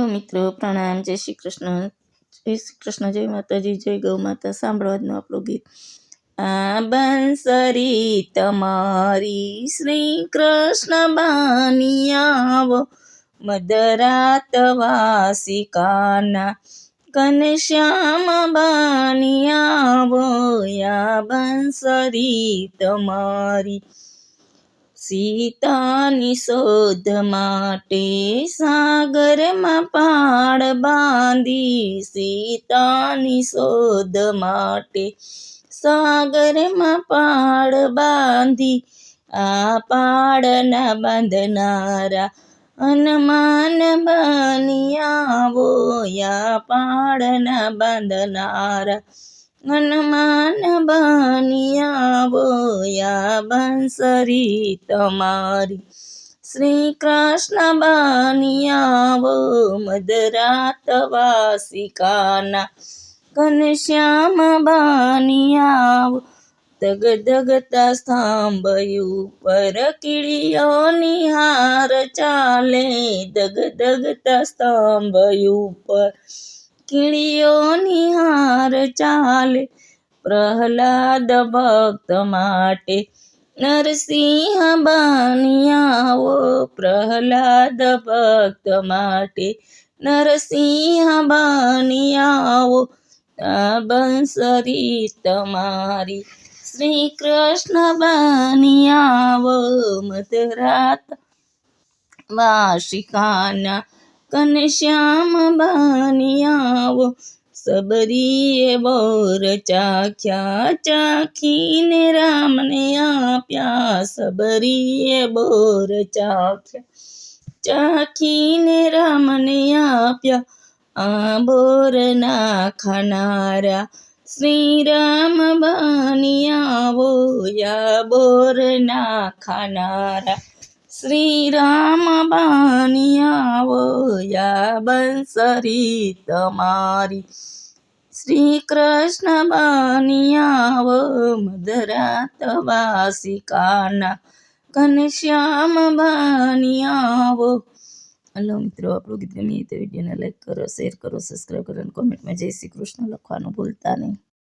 Hello મિત્રો પ્રણામ. જય શ્રી કૃષ્ણ. જય શ્રી કૃષ્ણ. જય માતાજી. જય ગૌ માતા. સાંભળો આજનું આપણું ગીત. આ બંસરી તમારી શ્રી કૃષ્ણ બાનિયાવો મદરાત વાસિકાના ઘનશ્યામ આવો. યા બંસરી તમારી સીતાની શોધ માટે સાગરમાં પાડ બાંધી સીતાની શોધ માટે સાગરમાં પાડ બાંધી આ પાડના બાંધનારા હનુમાન બની આવો, યા પાળના બાંધનારા હનુમાન બની આવો યા બંસરી તમારી શ્રી કૃષ્ણ બની આવો મદરાત વાસિકાના ઘનશ્યામ બની આવો ધગ ધગતા સ્તંભ ઉપર કીડીઓની હાર ચાલે ધગ ધગતા સાંભયું ઉપર. કીડીઓની હાર ચાલે. પ્રહલાદ ભક્ત માટે નરસિંહ બનિયાવો પ્રહલાદ ભક્ત માટે નરસિંહ બનિયાવો બંસરી તમારી શ્રી કૃષ્ણ બનિયાવો મધરાત વાશિકાના ઘનશ્યામ બાની આવો સબરીએ બોર ચાખ્યા, ચાખીને રામને આપ્યા, સબરીએ બોર ચાખ્યા, ચાખીને રામને આપ્યા આ બોરના ખાનારા શ્રી રામ બની આવો યા બોરના ખાનારા શ્રી રામ બાની આવો યા બંસરી તમારી શ્રી કૃષ્ણ બની આવો મધરાત વાસિકાના ઘનશ્યામ બાની આવો. હલો મિત્રો, આપણું ગીત ગમે તો વિડીયોને લાઈક કરો, શેર કરો, સબસ્ક્રાઈબ કરો અને કોમેન્ટમાં જય શ્રી કૃષ્ણ લખવાનું ભૂલતા નહીં.